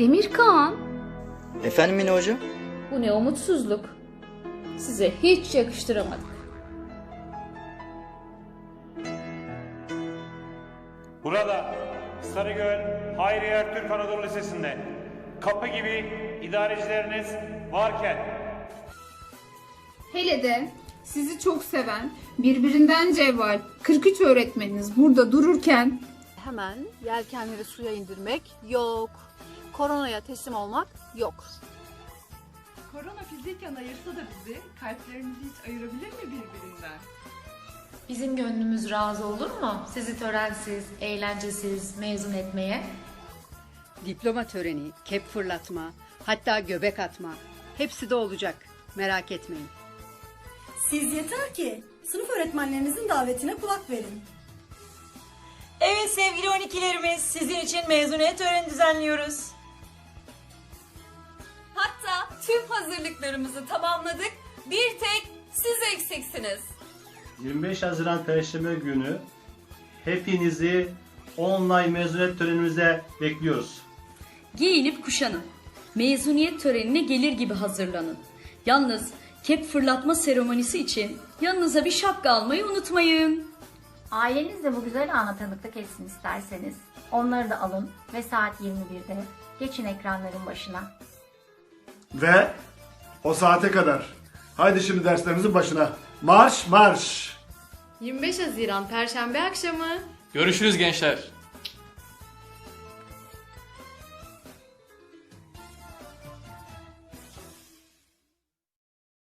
Demirkan, Efendim Mine hocam? bu ne umutsuzluk. Size hiç yakıştıramadık. Burada Sarıgöl Hayriye Ertürk Anadolu Lisesi'nde kapı gibi idarecileriniz varken Hele de sizi çok seven, birbirinden cevval 43 öğretmeniniz burada dururken Hemen yelkenleri suya indirmek yok. Koronaya teslim olmak yok. Korona fiziken ayırsa da bizi, kalplerimizi hiç ayırabilir mi birbirinden? Bizim gönlümüz razı olur mu sizi törensiz, eğlencesiz mezun etmeye? Diploma töreni, kep fırlatma, hatta göbek atma. Hepsi de olacak. Merak etmeyin. Siz yeter ki sınıf öğretmenlerinizin davetine kulak verin. Evet sevgili 12'lerimiz sizin için mezuniyet töreni düzenliyoruz. Tüm hazırlıklarımızı tamamladık. Bir tek siz eksiksiniz. 25 Haziran Perşembe günü hepinizi online mezuniyet törenimize bekliyoruz. Giyinip kuşanın. Mezuniyet törenine gelir gibi hazırlanın. Yalnız kep fırlatma seremonisi için yanınıza bir şapka almayı unutmayın. Aileniz de bu güzel ana tanıklık etsin isterseniz. Onları da alın ve saat 21'de geçin ekranların başına. Ve o saate kadar. Haydi şimdi derslerinizin başına. Marş marş. 25 Haziran Perşembe akşamı Görüşürüz gençler.